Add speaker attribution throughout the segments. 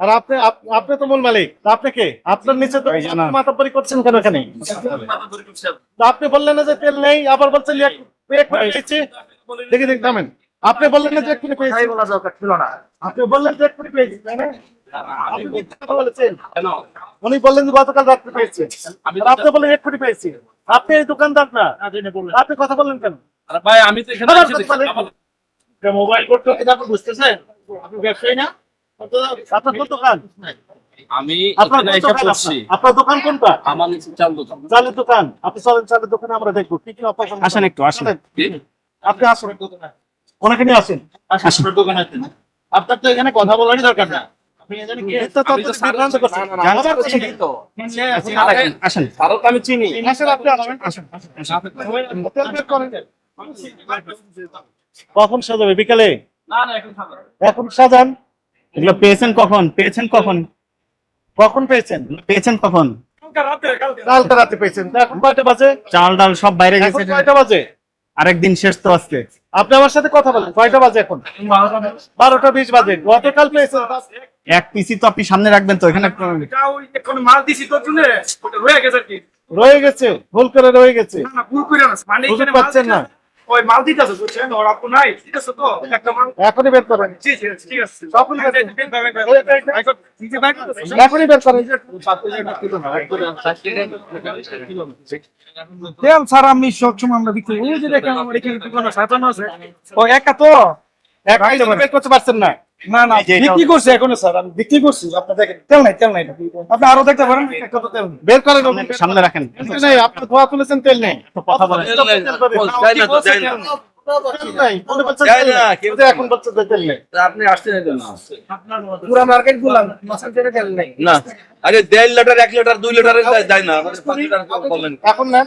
Speaker 1: আর আপনি আপনি তো মূল মালিক। তা আপনি কে? আপনার নিচে তো আপনি মাতাব্বরি করছেন কেন এখানে? তা আপনি বললেন না যে তেল নেই আবার বলছেন দেখি দেখি থামেন আপনি বললেন না যে এক মিনিট পেয়েছি
Speaker 2: বলা দরকার ছিল না।
Speaker 1: আপনি বললেন যে এক পেয়েছি আপনি কথা উনি বললেন যে গতকাল রাত্রে পেয়েছি। আপনি বললেন এক কোটি পেয়েছি। আপনি এই দোকানদার না। আপনি কথা বললেন কেন?
Speaker 3: ভাই আমি তো এখানে
Speaker 1: মোবাইল করতে বুঝতেছেন? আপনি ব্যবসায়ী না? আপনার কোন দোকান
Speaker 3: আমি এখানে এসে পড়ছি।
Speaker 1: আপনার? দোকান কোনটা?
Speaker 3: আমার চাল দোকান।
Speaker 1: চালের দোকান। আপনি চলেন চালের দোকানে আমরা দেখব। কি কি অপারেশন
Speaker 4: আসেন একটু, আসেন।
Speaker 1: আপনি আসুন। ওনাকে নিয়ে আসেন।
Speaker 2: আপনার তো এখানে কথা বলারই দরকার না।
Speaker 4: আসেন
Speaker 3: আমি চিনি।
Speaker 1: আসেন আপনি আসেন। আসেন তেল বের করেন। কখন সাজাবে? বিকালে?
Speaker 3: না না এখন থাকো
Speaker 1: এখন সাজান।
Speaker 4: এগুলো পেয়েছেন কখন? পেয়েছেন কখন?
Speaker 1: কখন পেয়েছেন?
Speaker 4: পেয়েছেন কখন?
Speaker 1: কালকে রাতে পেয়েছেন। এখন কয়টা বাজে?
Speaker 4: চাল ডাল সব বাইরে গেছে
Speaker 1: কয়টা বাজে?
Speaker 4: আরেকদিন শেষ তো আজকে।
Speaker 1: আপনি আমার সাথে কথা বলেন কয়টা বাজে এখন? বারোটা বিশ বাজে। গতকাল পেয়েছেন।
Speaker 4: এক পিসি তো আপনি সামনে রাখবেন তো এখানে।
Speaker 2: মাল দিছি তোর জন্য রয়ে গেছে আর কি।
Speaker 1: রয়ে গেছে ভুল করে রয়ে গেছে।
Speaker 2: না না ভুল করে না মানে
Speaker 1: বুঝতে পারছেন না।
Speaker 2: ওই মাল দিতেছে বুঝছেন? ওর আপু নাই ঠিক আছে তো একটা মাল।
Speaker 1: এখনই বের করেন।
Speaker 2: জি জি ঠিক আছে। করতেছে
Speaker 1: এখনই বের করেন।
Speaker 2: তেল ছাড়া আমি সবসময় আমরা বিক্রি করি। ওই যে দেখেন আমার এখানে দোকানে সাজানো আছে। ও একা তো?
Speaker 1: এখনই বের করতে পারছেন না।
Speaker 2: না না বিক্রি করছি এখনও স্যার আমি বিক্রি করছি। আপনি দেখেন তেল নাই তেল নাই আপনি আরও দেখতে পারেন। একটা তো তেল
Speaker 1: বের করেন
Speaker 4: সামনে রাখেন।
Speaker 1: তেল আপনি ধোয়া তুলেছেন তেল নেই।
Speaker 4: কথা বলেন।
Speaker 1: এখন নেন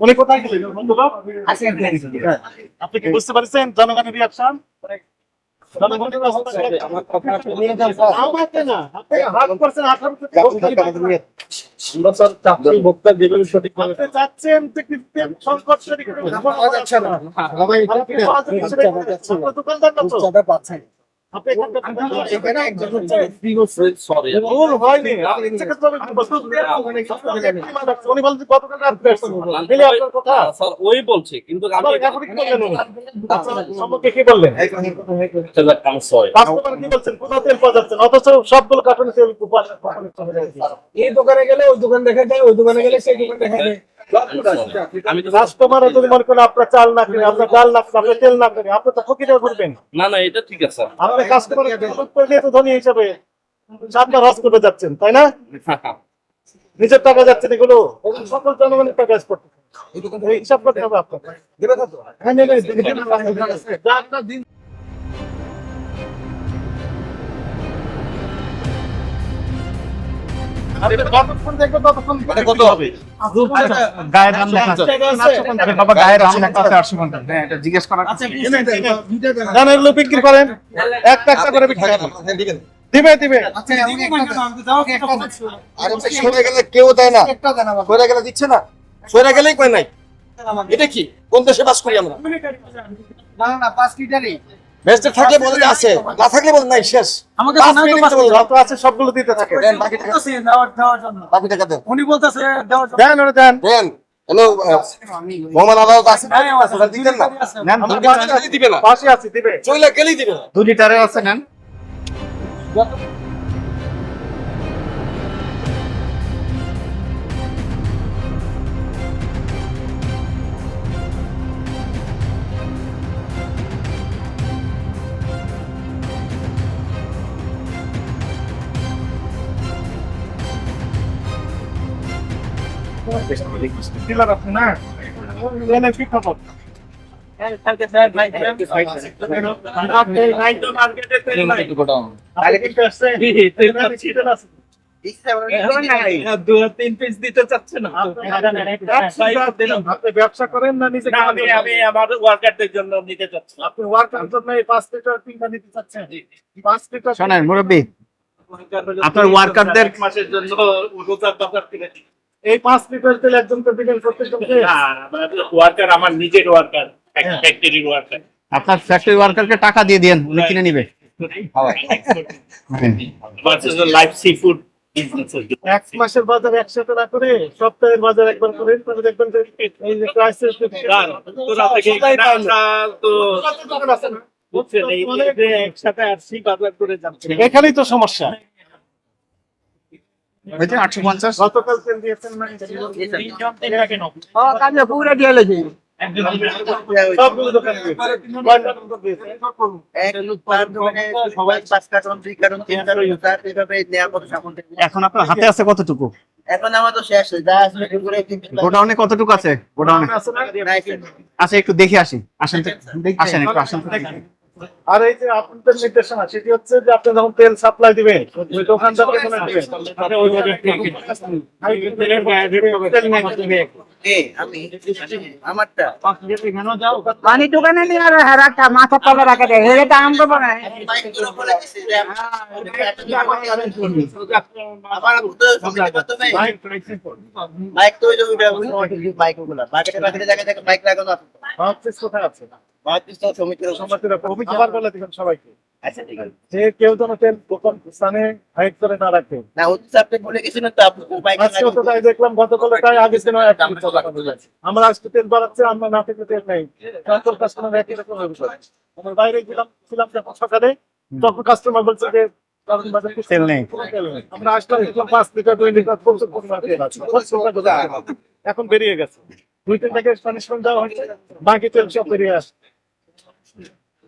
Speaker 1: উনি কোথায় গেলেন? বন্ধুবাব? হ্যাঁ। আপনি কি বুঝতে পারছেন জনগণের রিয়াকশন দোকানদার
Speaker 3: ওই বলছে কিন্তু
Speaker 1: কি বললেন? কি বলছেন? কোথাও তেল পাওয়া যাচ্ছে অথচ সবগুলো কার্টুনে তেল যাচ্ছে।
Speaker 2: এই দোকানে গেলে ওই দোকান দেখা যায় ওই দোকানে গেলে সেই দোকান দেখা যায়
Speaker 3: আমি তো
Speaker 1: কাস্টমার যদি মনে করেন আপনার চাল না কিনে আপনার ডাল না কিনে আপনার তেল না কিনে আপনি তো ফকিরে ঘুরবেন।
Speaker 3: না না এটা ঠিক আছে।
Speaker 1: আপনি কাস্টমার করলে তো ধনী হিসাবে সাতবার হজ করতে যাচ্ছেন তাই না? নিজের টাকা যাচ্ছেন এগুলো। সকল জনগণের টাকা এই হিসাব করতে হবে হ্যাঁ, আপনার
Speaker 4: জিজ্ঞেস
Speaker 1: ধানের লোক বিক্রি করেন। একটা একটা করে বিক্রি করেন। দিবে দিবে।
Speaker 5: সরে গেলে কেউ দেয় না। সরে গেলে দিচ্ছে না। সরে গেলেই কয় নাই। এটা কি? কোন দেশে বাস করি আমরা? ভেস্টে থাকলে বলে আছে না থাকলে বলে নাই শেষ।
Speaker 2: আমাকে।
Speaker 1: যত আছে সবগুলো দিতে থাকে।
Speaker 5: দেন বাকি টাকা
Speaker 2: দেওয়ার দেওয়ার জন্য।
Speaker 5: বাকি টাকা দেন।
Speaker 2: উনি বলতাছে দেওয়ার জন্য।
Speaker 1: দেন ওরা দেন।
Speaker 5: দেন। হ্যালো মোহাম্মদ আদালত আছে দিতেন না।
Speaker 4: নেন
Speaker 5: দিবে না।
Speaker 1: পাশে আছে দিবে।
Speaker 5: চলে গেলেই দিবে না।
Speaker 4: দু আছে নেন।
Speaker 1: ব্যবসা করেন না নিজে?
Speaker 2: আমি আমার ওয়ার্কারদের জন্য নিতে চাচ্ছি
Speaker 1: আপনি ওয়ার্কার জন্য পাঁচ লিটার তিনটা নিতে চাচ্ছেন পাঁচ লিটার
Speaker 4: শোনেন মুরব্বী আপনার ওয়ার্কারদের
Speaker 2: মাসের জন্য।
Speaker 1: এই পাঁচ লিটার তেল একজনকে দিবেন প্রত্যেকজনকে
Speaker 2: না, আমার ওয়ার্কার আমার নিজের ওয়ার্কার ফ্যাক্টরির ওয়ার্কার
Speaker 4: আপনার ফ্যাক্টরি ওয়ার্কারকে টাকা দিয়ে দেন উনি কিনে নিবে।
Speaker 2: লাইফ সি ফুড
Speaker 1: এক মাসের বাজার একসাথে না করে সপ্তাহের বাজার একবার করে তাহলে দেখবেন যে এই যে ক্রাইসিস
Speaker 2: তো একসাথে আসছি বাজার করে যাচ্ছে।
Speaker 1: এখানেই তো সমস্যা।
Speaker 4: ওই আটশো পঞ্চাশ।
Speaker 1: গতকাল তেল দিয়েছেন না সবগুলো দোকানে দিয়েছেন। কয়টা দোকান দিয়েছেন?
Speaker 5: সবাই পাঁচ কার্টন দুই কার্টন তিন কার্টন তার এভাবে নেওয়ার মতো
Speaker 4: এখন আপনার হাতে আছে কতটুকু?
Speaker 5: এখন আমার তো শেষ যা আসলে
Speaker 4: গোডাউনে কতটুকু আছে? গোডাউনে।
Speaker 1: আছে না?
Speaker 5: নাই
Speaker 4: আচ্ছা একটু দেখে আসি। আসেন আসেন একটু আসেন।
Speaker 1: আর এই যে আপনাদের নির্দেশনা সেটি হচ্ছে যে আপনি যখন তেল সাপ্লাই দিবেন ওই দোকানদারকে মনে দিবেন
Speaker 5: এ, আমি আমারটা।
Speaker 6: পানি দোকানে নিয়ে আর রাখা মাথা তলা রাখা দেয়। হেরে দাম করব না।
Speaker 5: বাইক তো বাইক তো ওই যে ওইটা বাইক ওগুলা। বাইক লাগানো আছে।
Speaker 1: কোথায় আছে?
Speaker 5: বাইক তো সমিতির
Speaker 1: আবার বলে দিবেন সবাইকে।
Speaker 5: আচ্ছা ঠিক আছে।
Speaker 1: যে কেউ যেন তেল দোকান স্থানে হাইট করে না রাখে।
Speaker 5: না হচ্ছে আপনি বলে গেছিলেন তো আপনি
Speaker 1: আজকে তো তাই দেখলাম গতকালে তাই আগে দিন আমরা আজকে তেল বাড়াচ্ছে আমরা না থেকে তেল নেই। কাস্টমার কাস্টমার একই রকম হবে আমরা বাইরে গেলাম ছিলাম যখন সকালে তখন কাস্টমার বলছে যে কারণ বাজারে
Speaker 4: তেল নেই।
Speaker 1: কোনো তেল নেই। আমরা আসলাম দেখলাম পাঁচ লিটার দুই। এখন বেরিয়ে গেছে। দুই তিন টাকা পানিশমেন্ট দেওয়া হয়েছে বাকি তেল সব বেরিয়ে আসে।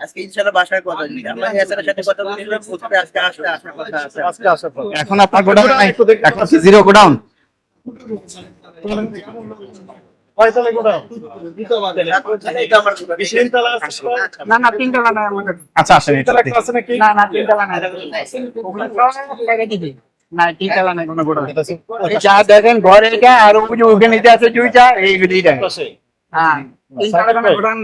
Speaker 1: আজকে বিকেলে?
Speaker 5: বাসায় কথা আমরা ইয়াসারের সাথে কথা বলছিলাম আজকে আসতে আসার কথা আছে।
Speaker 1: আজকে আসার পর
Speaker 4: এখন আপনার গোডাউন নাই। এখন জিরো গোডাউন
Speaker 1: গোডাউন
Speaker 4: আচ্ছা আসেন এটা
Speaker 1: তিনতলা
Speaker 4: দেখি।
Speaker 1: আছে নাকি?
Speaker 6: না না তিনটা না ওগুলো সব লেগে দিবি না তিনটা না কোনো গোড়া যা দেখেন ঘরে এটা আর ওই যে ওখানে আছে দুইটা এইগুলো দুইটা হ্যাঁ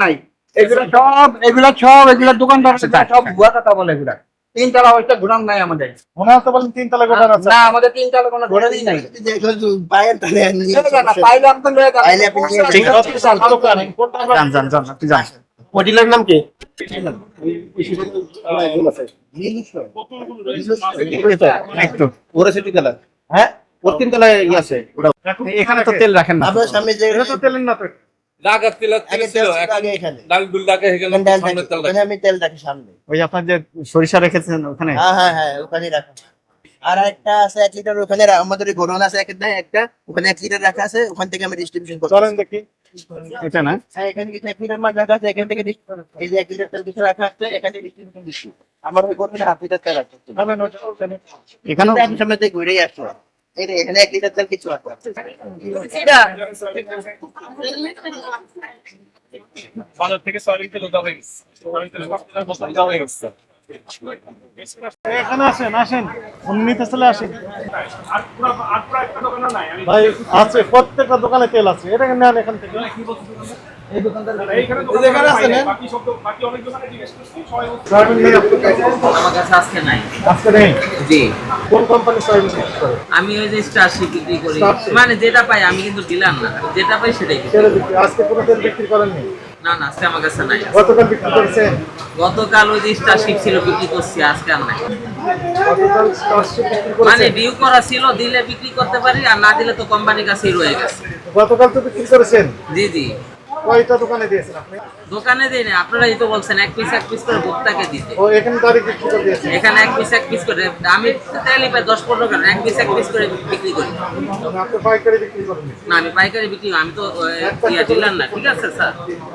Speaker 6: নাই। এগুলো সব এগুলো সব এগুলো দোকানদার সব ভুয়া কথা বলে এগুলা। তিনতলা গোডাউন নাই আমাদের।
Speaker 1: মনে হতে বলেন তিনতলা গোডাউন আছে?
Speaker 6: না আমাদের তিনতলা কোনো নাই।
Speaker 5: পায়ের তালে
Speaker 6: লয়ে
Speaker 4: ঠিক আছে। আপনি
Speaker 5: হোটেলের নাম কি? হ্যাঁ? ওর তিন আছে।
Speaker 4: এখানে তো তেল রাখেন না।
Speaker 5: আপনার সামনে যে
Speaker 1: তেলের না তো
Speaker 5: এখানে এখানে।
Speaker 4: সরিষা রেখেছেন ওখানে?
Speaker 5: হ্যাঁ হ্যাঁ হ্যাঁ ওখানে রাখা। আর একটা আছে এক লিটার ওখানে আমাদের গোডাউন আছে একটা একটা ওখানে এক লিটার রাখা আছে ওখান থেকে আমি ডিস্ট্রিবিউশন করছি
Speaker 1: চলেন দেখি।
Speaker 4: এটা না?
Speaker 5: হ্যাঁ এখানে কিছু এক লিটার মাছ রাখা আছে এখান থেকে এই যে এক লিটার তেল কিছু রাখা আছে এখানে ডিস্ট্রিবিউশন দিচ্ছি আমার ওই গোডাউনে হাফ লিটার তেল আছে আমি সামনে ঘুরেই আসছো এখানে এক লিটার তেল কিছু আছে।
Speaker 2: বাজার থেকে সয়াবিন তেল উঠা হয়ে গেছে। সয়াবিন তেল হয়ে গেছে।
Speaker 1: এখানে আসেন আসেন। নিতে চলে আসেন।
Speaker 2: আর পুরো আর পুরো একটা দোকানও নাই আমি
Speaker 1: ভাই আছে প্রত্যেকটা দোকানে তেল আছে। এটা নেন এখান থেকে?
Speaker 2: এইখানে দোকান আছে না বাকি সব বাকি অনেক দোকানে জিজ্ঞেস করছি সবাই বলছে
Speaker 1: সয়াবিন নেই আপনার কাছে?
Speaker 7: আমার কাছে আজকে নাই।
Speaker 1: আজকে নেই?
Speaker 7: জি।
Speaker 1: কোন কোম্পানি সয়াবিন করে
Speaker 7: আমি ওই যে স্টারশিপ বিক্রি করি। মানে যেটা পাই আমি কিন্তু ডিলার না। যেটা পাই সেটাই
Speaker 1: আজকে কোনো তেল বিক্রি করেননি?
Speaker 7: না না না আজকে আমার কাছে নাই।
Speaker 1: গতকাল বিক্রি করেছে?
Speaker 7: গতকাল ওই যে স্টারশিপ ছিল বিক্রি করছি আজকে আর নাই। মানে ডিউ করা ছিল দিলে বিক্রি করতে পারি আর না দিলে তো কোম্পানির কাছেই রয়ে গেছে।
Speaker 1: গতকাল তো বিক্রি করেছেন?
Speaker 7: জি জি।
Speaker 1: কয়টা দোকানে দিয়েছেন আপনি?
Speaker 7: দোকানে দিই না আপনারাই তো বলছেন এক পিস এক পিস করে ভোক্তাকে দিতে।
Speaker 1: ও এখানে তারিখ বিক্রি করে দিয়েছেন?
Speaker 7: এখানে এক পিস এক পিস করে আমি তেলই পাই দশ পনেরো টাকা এক পিস এক পিস করে বিক্রি করি।
Speaker 1: আপনি পাইকারি বিক্রি করেন।
Speaker 7: না আমি পাইকারি বিক্রি আমি তো ডিলার না ঠিক আছে স্যার?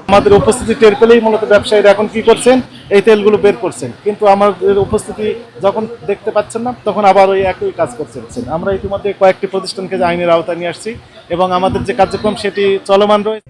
Speaker 1: আমাদের উপস্থিতি টের পেলেই মূলত ব্যবসায়ীরা এখন কি করছেন এই তেলগুলো বের করছেন। কিন্তু আমাদের উপস্থিতি যখন দেখতে পাচ্ছেন না তখন আবার ওই একই কাজ করছেন। আমরা ইতিমধ্যে কয়েকটি প্রতিষ্ঠানকে আইনের আওতায় নিয়ে আসছি এবং আমাদের যে কার্যক্রম সেটি চলমান রয়েছে।